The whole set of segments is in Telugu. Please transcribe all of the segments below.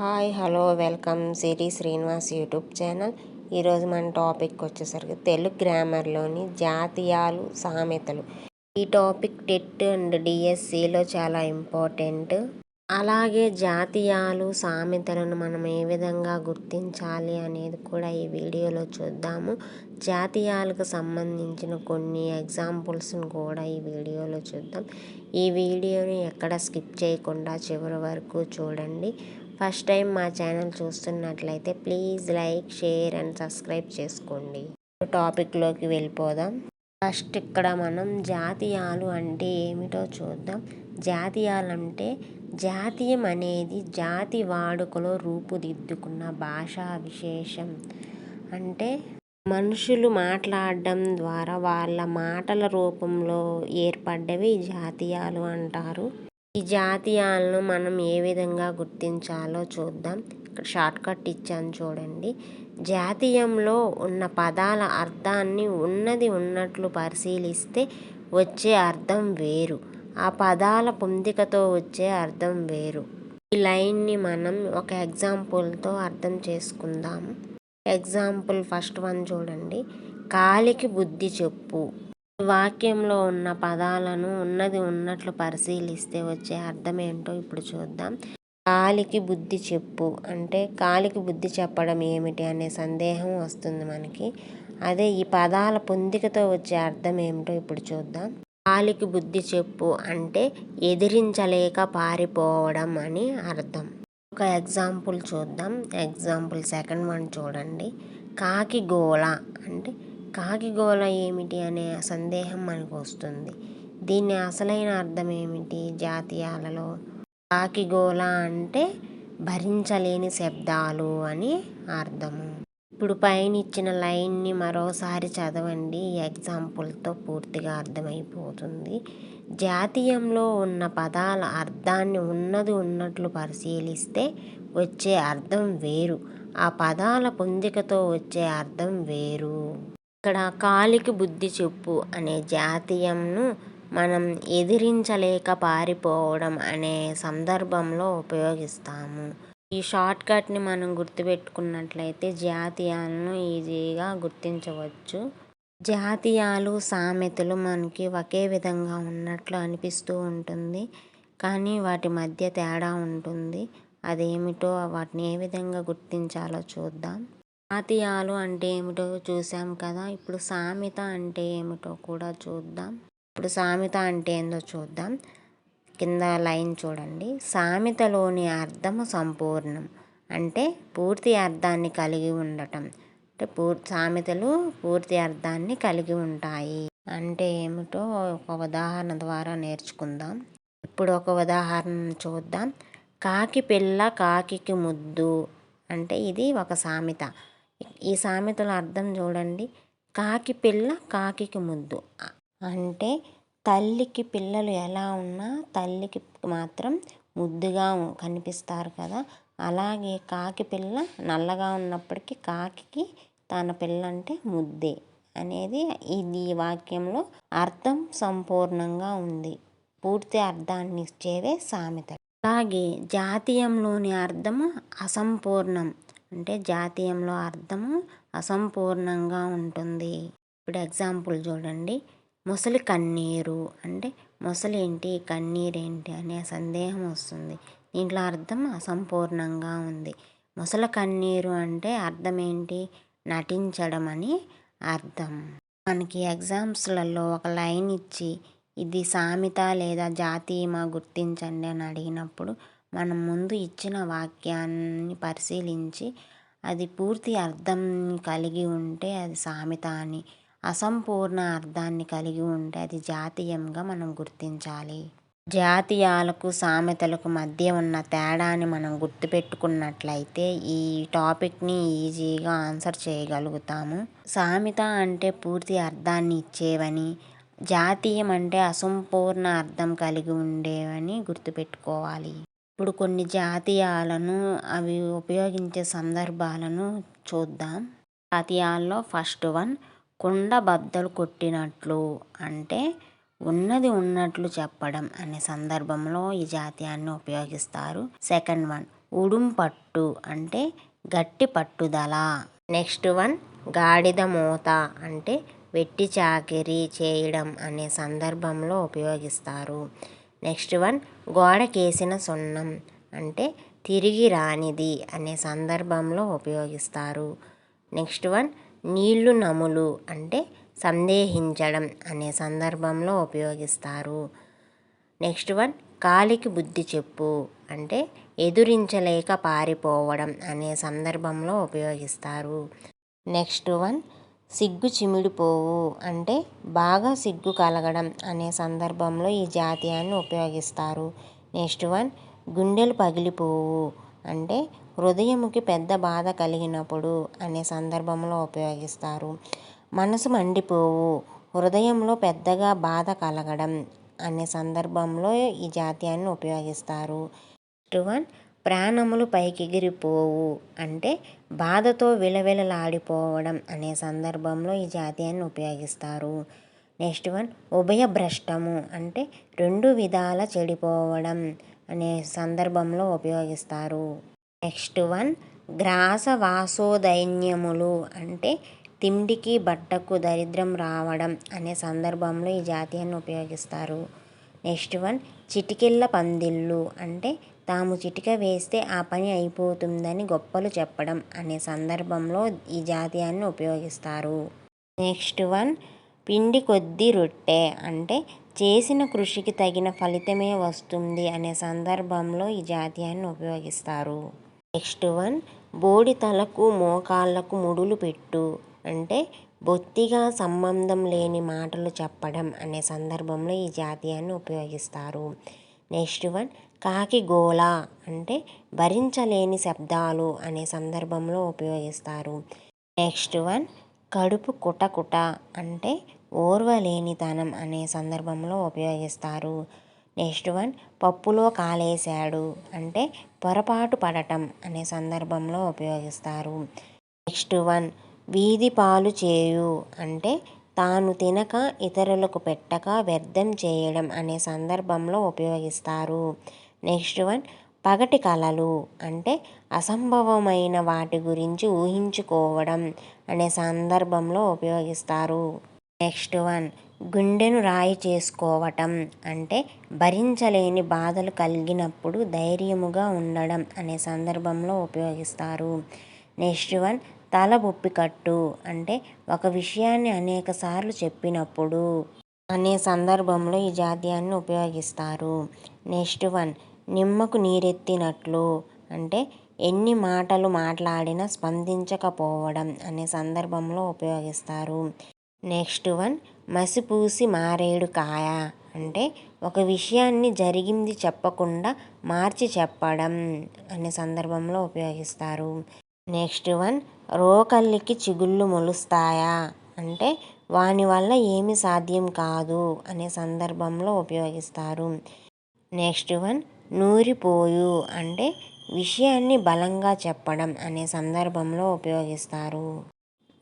Hi hello welcome Siri Srinivas YouTube channel. ఈరోజు మన టాపిక్ వచ్చేసరికి తెలుగు గ్రామర్లోని జాతీయాలు సామెతలు. ఈ టాపిక్ టెట్ అండ్ డిఎస్సిలో చాలా ఇంపార్టెంట్. అలాగే జాతీయాలు సామెతలను మనం ఏ విధంగా గుర్తించాలి అనేది కూడా ఈ వీడియోలో చూద్దాము. జాతీయాలకు సంబంధించిన కొన్ని ఎగ్జాంపుల్స్ని కూడా ఈ వీడియోలో చూద్దాం. ఈ వీడియోని ఎక్కడ స్కిప్ చేయకుండా చివరి వరకు చూడండి. ఫస్ట్ టైం మా ఛానల్ చూస్తున్నట్లయితే please like share and subscribe చేసుకోండి. టాపిక్లోకి వెళ్ళిపోదాం. ఫస్ట్ ఇక్కడ మనం జాతీయాలు అంటే ఏమిటో చూద్దాం. జాతీయాలు అంటే జాతీయం అనేది జాతి వాడుకలో రూపుదిద్దుకున్న భాషా విశేషం. అంటే మనుషులు మాట్లాడడం ద్వారా వాళ్ళ మాటల రూపంలో ఏర్పడ్డవి జాతీయాలు అంటారు. ఈ జాతీయాలను మనం ఏ విధంగా గుర్తించాలో చూద్దాం. ఇక్కడ షార్ట్కట్ ఇచ్చాను చూడండి. జాతీయంలో ఉన్న పదాల అర్థాన్ని ఉన్నది ఉన్నట్లు పరిశీలిస్తే వచ్చే అర్థం వేరు. ఆ పదాల పొందికతో వచ్చే అర్థం వేరు. ఈ లైన్ని మనం ఒక ఎగ్జాంపుల్తో అర్థం చేసుకుందాం. ఎగ్జాంపుల్ ఫస్ట్ వన్ చూడండి. కాలికి బుద్ధి చెప్పు. వాక్యంలో ఉన్న పదాలను ఉన్నది ఉన్నట్లు పరిశీలిస్తే వచ్చే అర్థం ఏంటో ఇప్పుడు చూద్దాం. కాలికి బుద్ధి చెప్పు. అంటే కాలికి బుద్ధి చెప్పడం ఏమిటి అనే సందేహం వస్తుంది మనకి. అదే ఈ పదాల పొందికతో వచ్చే అర్థం ఏమిటో ఇప్పుడు చూద్దాం. కాలికి బుద్ధి చెప్పు అంటే ఎదిరించలేక పారిపోవడం అని అర్థం. ఒక ఎగ్జాంపుల్ చూద్దాం. ఎగ్జాంపుల్ సెకండ్ వన్ చూడండి. కాకి గోళ అంటే కాకి గోల ఏమిటి అనే సందేహం మనకు వస్తుంది. దీని అసలైన అర్థం ఏమిటి? జాతీయాలలో కాకి గోల అంటే భరించలేని శబ్దాలు అని అర్థము. ఇప్పుడు పైన ఇచ్చిన లైన్ని మరోసారి చదవండి. ఈ ఎగ్జాంపుల్తో పూర్తిగా అర్థమైపోతుంది. జాతీయంలో ఉన్న పదాల అర్థాన్ని ఉన్నది ఉన్నట్లు పరిశీలిస్తే వచ్చే అర్థం వేరు. ఆ పదాల పొందికతో వచ్చే అర్థం వేరు. ఇక్కడ కాలికి బుద్ధి చెప్పు అనే జాతీయంను మనం ఎదిరించలేక పారిపోవడం అనే సందర్భంలో ఉపయోగిస్తాము. ఈ షార్ట్ కట్ని మనం గుర్తుపెట్టుకున్నట్లయితే జాతీయాలను ఈజీగా గుర్తించవచ్చు. జాతీయాలు సామెతలు మనకి ఒకే విధంగా ఉన్నట్లు అనిపిస్తూ ఉంటుంది. కానీ వాటి మధ్య తేడా ఉంటుంది. అదేమిటో వాటిని ఏ విధంగా గుర్తించాలో చూద్దాం. జాతీయాలు అంటే ఏమిటో చూసాం కదా. ఇప్పుడు సామెత అంటే ఏమిటో కూడా చూద్దాం. ఇప్పుడు సామెత అంటే ఏందో చూద్దాం. కింద లైన్ చూడండి. సామెతలోని అర్థము సంపూర్ణం. అంటే పూర్తి అర్థాన్ని కలిగి ఉండటం. అంటే పూర్తి సామెతలు పూర్తి అర్థాన్ని కలిగి ఉంటాయి. అంటే ఏమిటో ఒక ఉదాహరణ ద్వారా నేర్చుకుందాం. ఇప్పుడు ఒక ఉదాహరణ చూద్దాం. కాకి పిల్ల కాకికి ముద్దు. అంటే ఇది ఒక సామెత. ఈ సామెతల అర్థం చూడండి. కాకి పిల్ల కాకికి ముద్దు. అంటే తల్లికి పిల్లలు ఎలా ఉన్నా తల్లికి మాత్రం ముద్దుగా కనిపిస్తారు కదా. అలాగే కాకి పిల్ల నల్లగా ఉన్నప్పటికీ కాకికి తన పిల్ల అంటే ముద్దే అనేది ఇది వాక్యంలో అర్థం సంపూర్ణంగా ఉంది. పూర్తి అర్థాన్ని ఇచ్చేవే సామెత అలాగే జాతీయంలోని అర్థము అసంపూర్ణం. అంటే జాతీయంలో అర్థము అసంపూర్ణంగా ఉంటుంది. ఇప్పుడు ఎగ్జాంపుల్ చూడండి. ముసలి కన్నీరు అంటే ముసలేంటి కన్నీరేంటి అనే సందేహం వస్తుంది. దీంట్లో అర్థం అసంపూర్ణంగా ఉంది. ముసల కన్నీరు అంటే అర్థం ఏంటి నటించడం అని అర్థం. మనకి ఎగ్జామ్స్లలో ఒక లైన్ ఇచ్చి ఇది సామెత లేదా జాతీయమా గుర్తించండి అని అడిగినప్పుడు మనం ముందు ఇచ్చిన వాక్యాన్ని పరిశీలించి అది పూర్తి అర్థం కలిగి ఉంటే అది సామెత అని అసంపూర్ణ అర్థాన్ని కలిగి ఉంటే అది జాతీయంగా మనం గుర్తించాలి. జాతీయాలకు సామెతలకు మధ్య ఉన్న తేడాని మనం గుర్తుపెట్టుకున్నట్లయితే ఈ టాపిక్ని ఈజీగా ఆన్సర్ చేయగలుగుతాము. సామెత అంటే పూర్తి అర్థాన్ని ఇచ్చేవని జాతీయం అంటే అసంపూర్ణ అర్థం కలిగి ఉండేవని గుర్తుపెట్టుకోవాలి. ఇప్పుడు కొన్ని జాతీయాలను అవి ఉపయోగించే సందర్భాలను చూద్దాం. జాతీయాల్లో ఫస్ట్ వన్ కుండ బద్దలు కొట్టినట్లు అంటే ఉన్నది ఉన్నట్లు చెప్పడం అనే సందర్భంలో ఈ జాతీయాన్ని ఉపయోగిస్తారు. సెకండ్ వన్ ఉడుంపట్టు అంటే గట్టి పట్టుదల. నెక్స్ట్ వన్ గాడిద మూత అంటే వెట్టి చాకిరీ చేయడం అనే సందర్భంలో ఉపయోగిస్తారు. నెక్స్ట్ వన్ గోడకేసిన సున్నం అంటే తిరిగి రానిది అనే సందర్భంలో ఉపయోగిస్తారు. నెక్స్ట్ వన్ నీళ్ళు నములు అంటే సందేహించడం అనే సందర్భంలో ఉపయోగిస్తారు. నెక్స్ట్ వన్ కాలికి బుద్ధి చెప్పు అంటే ఎదురించలేక పారిపోవడం అనే సందర్భంలో ఉపయోగిస్తారు. నెక్స్ట్ వన్ సిగ్గు చిమిడిపోవు అంటే బాగా సిగ్గు కలగడం అనే సందర్భంలో ఈ జాతీయాన్ని ఉపయోగిస్తారు. నెక్స్ట్ వన్ గుండెలు పగిలిపోవు అంటే హృదయముకి పెద్ద బాధ కలిగినప్పుడు అనే సందర్భంలో ఉపయోగిస్తారు. మనసు మండిపోవు హృదయంలో పెద్దగా బాధ కలగడం అనే సందర్భంలో ఈ జాతీయాన్ని ఉపయోగిస్తారు. నెక్స్ట్ వన్ ప్రాణములు పైకెగిరిపోవు అంటే బాధతో విలవిలలాడిపోవడం అనే సందర్భంలో ఈ జాతీయాన్ని ఉపయోగిస్తారు. నెక్స్ట్ వన్ ఉభయభ్రష్టము అంటే రెండు విధాల చెడిపోవడం అనే సందర్భంలో ఉపయోగిస్తారు. నెక్స్ట్ వన్ గ్రాస వాసోదైన్యములు అంటే తిండికి బట్టకు దరిద్రం రావడం అనే సందర్భంలో ఈ జాతీయాన్ని ఉపయోగిస్తారు. నెక్స్ట్ వన్ చిటికెళ్ళ పందిళ్ళు అంటే తాము చిటిక వేస్తే ఆ పని అయిపోతుందని గొప్పలు చెప్పడం అనే సందర్భంలో ఈ జాతీయాన్ని ఉపయోగిస్తారు. నెక్స్ట్ వన్ పిండి కొద్ది రొట్టె. అంటే చేసిన కృషికి తగిన ఫలితమే వస్తుంది అనే సందర్భంలో ఈ జాతీయాన్ని ఉపయోగిస్తారు. నెక్స్ట్ వన్ బోడి తలకు మోకాళ్ళకు ముడులు పెట్టు. అంటే బొత్తిగా సంబంధం లేని మాటలు చెప్పడం అనే సందర్భంలో ఈ జాతీయాన్ని ఉపయోగిస్తారు. నెక్స్ట్ వన్ కాకి గోళ అంటే భరించలేని శబ్దాలు అనే సందర్భంలో ఉపయోగిస్తారు. నెక్స్ట్ వన్ కడుపు కుటకుట అంటే ఓర్వలేనితనం అనే సందర్భంలో ఉపయోగిస్తారు. నెక్స్ట్ వన్ పప్పులో కాలేశాడు అంటే పొరపాటు పడటం అనే సందర్భంలో ఉపయోగిస్తారు. నెక్స్ట్ వన్ వీధి పాలు చేయు అంటే తాను తినక ఇతరులకు పెట్టక వ్యర్థం చేయడం అనే సందర్భంలో ఉపయోగిస్తారు. నెక్స్ట్ వన్ పగటి కళలు అంటే అసంభవమైన వాటి గురించి ఊహించుకోవడం అనే సందర్భంలో ఉపయోగిస్తారు. నెక్స్ట్ వన్ గుండెను రాయి చేసుకోవటం అంటే భరించలేని బాధలు కలిగినప్పుడు ధైర్యముగా ఉండడం అనే సందర్భంలో ఉపయోగిస్తారు. నెక్స్ట్ వన్ తల కట్టు అంటే ఒక విషయాన్ని అనేక సార్లు చెప్పినప్పుడు అనే సందర్భంలో ఈ జాతీయాన్ని ఉపయోగిస్తారు. నెక్స్ట్ వన్ నిమ్మకు నీరెత్తినట్లు అంటే ఎన్ని మాటలు మాట్లాడినా స్పందించకపోవడం అనే సందర్భంలో ఉపయోగిస్తారు. నెక్స్ట్ వన్ మసిపూసి మారేడు కాయ అంటే ఒక విషయాన్ని జరిగింది చెప్పకుండా మార్చి చెప్పడం అనే సందర్భంలో ఉపయోగిస్తారు. నెక్స్ట్ వన్ రోకల్లికి చిగుళ్ళు మొలుస్తాయా అంటే వాని వల్ల ఏమి సాధ్యం కాదు అనే సందర్భంలో ఉపయోగిస్తారు. నెక్స్ట్ వన్ నూరిపోయు అంటే విషయాన్ని బలంగా చెప్పడం అనే సందర్భంలో ఉపయోగిస్తారు.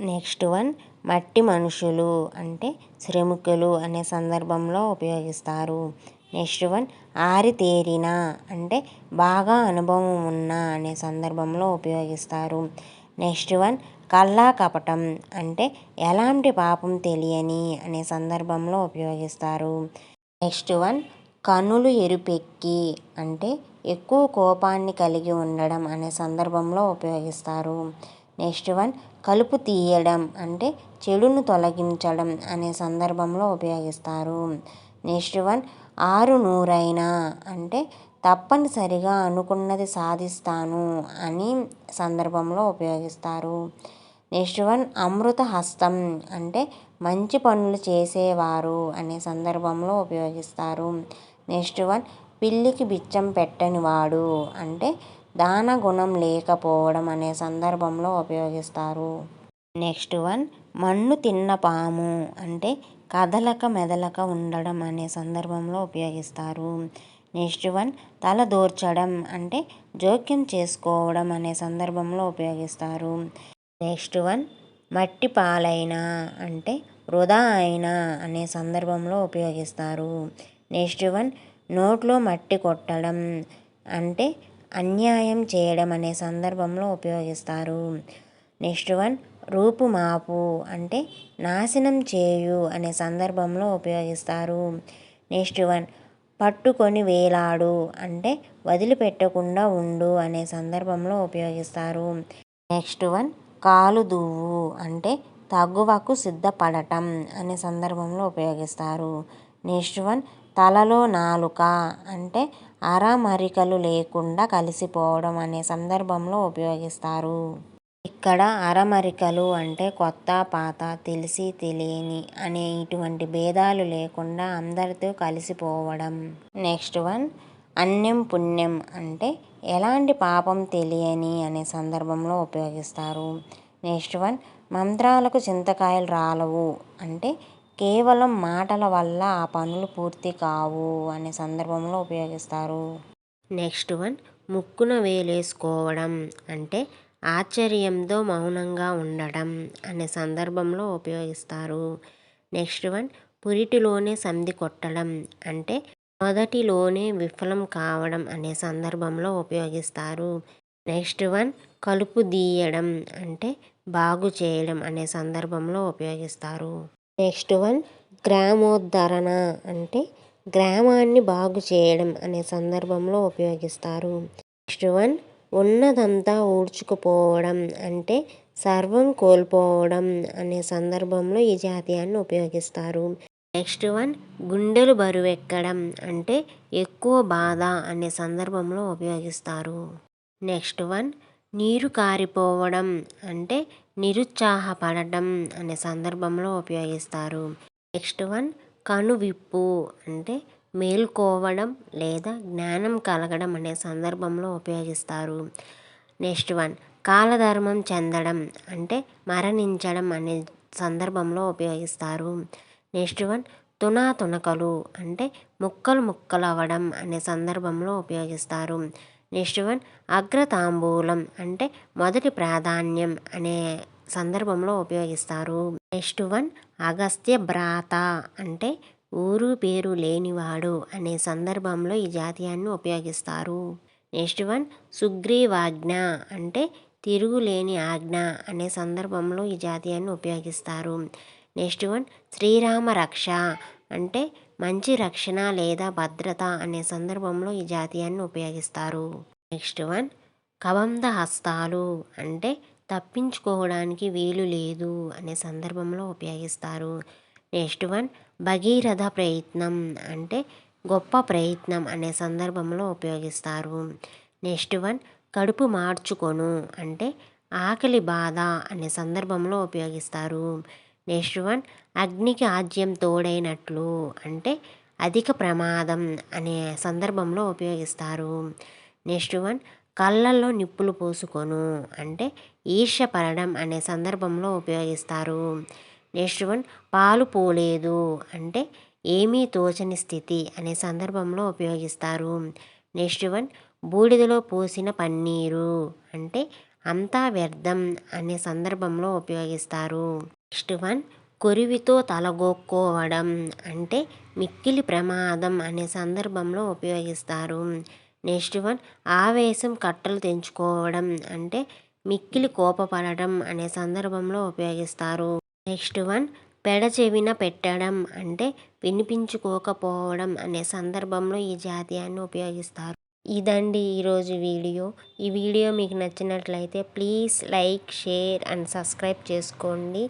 నెక్స్ట్ వన్ మట్టి మనుషులు అంటే శ్రమికులు అనే సందర్భంలో ఉపయోగిస్తారు. నెక్స్ట్ వన్ ఆరితేరిన అంటే బాగా అనుభవం ఉన్న అనే సందర్భంలో ఉపయోగిస్తారు. నెక్స్ట్ వన్ కల్లా కపటం అంటే ఎలాంటి పాపం తెలియని అనే సందర్భంలో ఉపయోగిస్తారు. నెక్స్ట్ వన్ కనులు ఎరుపెక్కి. అంటే ఎక్కువ కోపాన్ని కలిగి ఉండడం అనే సందర్భంలో ఉపయోగిస్తారు. నెక్స్ట్ వన్ కలుపు తీయడం. అంటే చెడును తొలగించడం అనే సందర్భంలో ఉపయోగిస్తారు. నెక్స్ట్ వన్ ఆరు నూరైనా. అంటే తప్పనిసరిగా అనుకున్నది సాధిస్తాను అని సందర్భంలో ఉపయోగిస్తారు. నెక్స్ట్ వన్ అమృత హస్తం అంటే మంచి పనులు చేసేవారు అనే సందర్భంలో ఉపయోగిస్తారు. నెక్స్ట్ వన్ పిల్లికి బిచ్చం పెట్టని వాడు అంటే దాన గుణం లేకపోవడం అనే సందర్భంలో ఉపయోగిస్తారు. నెక్స్ట్ వన్ మన్ను తిన్న పాము అంటే కదలక మెదలక ఉండడం అనే సందర్భంలో ఉపయోగిస్తారు. నెక్స్ట్ వన్ తల దూర్చడం అంటే జోక్యం చేసుకోవడం అనే సందర్భంలో ఉపయోగిస్తారు. నెక్స్ట్ వన్ మట్టి పాలైనా అంటే వృధా అయినా అనే సందర్భంలో ఉపయోగిస్తారు. నెక్స్ట్ వన్ నోట్లో మట్టి కొట్టడం అంటే అన్యాయం చేయడం అనే సందర్భంలో ఉపయోగిస్తారు. నెక్స్ట్ వన్ రూపుమాపు అంటే నాశనం చేయు అనే సందర్భంలో ఉపయోగిస్తారు. నెక్స్ట్ వన్ పట్టుకొని వేలాడు అంటే వదిలిపెట్టకుండా ఉండు అనే సందర్భంలో ఉపయోగిస్తారు. నెక్స్ట్ వన్ కాలు దువ్వు అంటే తగువకు సిద్ధపడటం అనే సందర్భంలో ఉపయోగిస్తారు. నెక్స్ట్ వన్ తలలో నాలుక అంటే అరమరికలు లేకుండా కలిసిపోవడం అనే సందర్భంలో ఉపయోగిస్తారు. ఇక్కడ అరమరికలు అంటే కొత్త పాత తెలిసి తెలియని అనే ఇటువంటి భేదాలు లేకుండా అందరితో కలిసిపోవడం. నెక్స్ట్ వన్ అన్యం పుణ్యం అంటే ఎలాంటి పాపం తెలియని అనే సందర్భంలో ఉపయోగిస్తారు. నెక్స్ట్ వన్ మంత్రాలకు చింతకాయలు రాలవు అంటే కేవలం మాటల వల్ల ఆ పనులు పూర్తి కావు అనే సందర్భంలో ఉపయోగిస్తారు. నెక్స్ట్ వన్ ముక్కున వేలేసుకోవడం అంటే ఆశ్చర్యంతో మౌనంగా ఉండడం అనే సందర్భంలో ఉపయోగిస్తారు. నెక్స్ట్ వన్ పురిటిలోనే సంధి కొట్టడం అంటే మొదటిలోనే విఫలం కావడం అనే సందర్భంలో ఉపయోగిస్తారు. నెక్స్ట్ వన్ కలుపు దీయడం అంటే బాగు చేయడం అనే సందర్భంలో ఉపయోగిస్తారు. నెక్స్ట్ వన్ గ్రామోద్ధరణ అంటే గ్రామాన్ని బాగు చేయడం అనే సందర్భంలో ఉపయోగిస్తారు. నెక్స్ట్ వన్ ఉన్నదంతా ఊడ్చుకుపోవడం అంటే సర్వం కోల్పోవడం అనే సందర్భంలో ఈ జాతీయాన్ని ఉపయోగిస్తారు. నెక్స్ట్ వన్ గుండెలు బరువెక్కడం అంటే ఎక్కువ బాధ అనే సందర్భంలో ఉపయోగిస్తారు. నెక్స్ట్ వన్ నీరు కారిపోవడం అంటే నిరుత్సాహపడటం అనే సందర్భంలో ఉపయోగిస్తారు. నెక్స్ట్ వన్ కనువిప్పు అంటే మేల్కోవడం లేదా జ్ఞానం కలగడం అనే సందర్భంలో ఉపయోగిస్తారు. నెక్స్ట్ వన్ కాలధర్మం చెందడం అంటే మరణించడం అనే సందర్భంలో ఉపయోగిస్తారు. నెక్స్ట్ వన్ తునా తునకలు అంటే ముక్కలు ముక్కలు అవ్వడం అనే సందర్భంలో ఉపయోగిస్తారు. నెక్స్ట్ వన్ అగ్రతాంబూలం అంటే మొదటి ప్రాధాన్యం అనే సందర్భంలో ఉపయోగిస్తారు. నెక్స్ట్ వన్ అగస్త్య భ్రాత అంటే ఊరు పేరు లేనివాడు అనే సందర్భంలో ఈ జాతీయాన్ని ఉపయోగిస్తారు. నెక్స్ట్ వన్ సుగ్రీవాజ్ఞ అంటే తిరుగులేని ఆజ్ఞ అనే సందర్భంలో ఈ జాతీయాన్ని ఉపయోగిస్తారు. నెక్స్ట్ వన్ శ్రీరామ రక్ష అంటే మంచి రక్షణ లేదా భద్రత అనే సందర్భంలో ఈ జాతీయాన్ని ఉపయోగిస్తారు. నెక్స్ట్ వన్ కబంధ హస్తాలు అంటే తప్పించుకోవడానికి వీలు లేదు అనే సందర్భంలో ఉపయోగిస్తారు. నెక్స్ట్ వన్ భగీరథ ప్రయత్నం అంటే గొప్ప ప్రయత్నం అనే సందర్భంలో ఉపయోగిస్తారు. నెక్స్ట్ వన్ కడుపు మార్చుకొను అంటే ఆకలి బాధ అనే సందర్భంలో ఉపయోగిస్తారు. నెక్స్ట్ వన్ అగ్నికి ఆజ్యం తోడైనట్లు అంటే అధిక ప్రమాదం అనే సందర్భంలో ఉపయోగిస్తారు. నెక్స్ట్ వన్ కళ్ళల్లో నిప్పులు పోసుకొను అంటే ఈర్ష్యపడడం అనే సందర్భంలో ఉపయోగిస్తారు. నెక్స్ట్ వన్ పాలు పోలేదు అంటే ఏమీ తోచని స్థితి అనే సందర్భంలో ఉపయోగిస్తారు. నెక్స్ట్ వన్ బూడిదలో పోసిన పన్నీరు అంటే అంతా వ్యర్థం అనే సందర్భంలో ఉపయోగిస్తారు. నెక్స్ట్ వన్ కొరివితో తలగొక్కోవడం అంటే మిక్కిలి ప్రమాదం అనే సందర్భంలో ఉపయోగిస్తారు. నెక్స్ట్ వన్ ఆవేశం కట్టలు తెంచుకోవడం అంటే మిక్కిలి కోపపడడం అనే సందర్భంలో ఉపయోగిస్తారు. నెక్స్ట్ వన్ పెడచెవిన పెట్టడం అంటే వినిపించుకోకపోవడం అనే సందర్భంలో ఈ జాతీయాన్ని ఉపయోగిస్తారు. ఇదండి ఈరోజు వీడియో. ఈ వీడియో మీకు నచ్చినట్లయితే please like share and subscribe చేసుకోండి.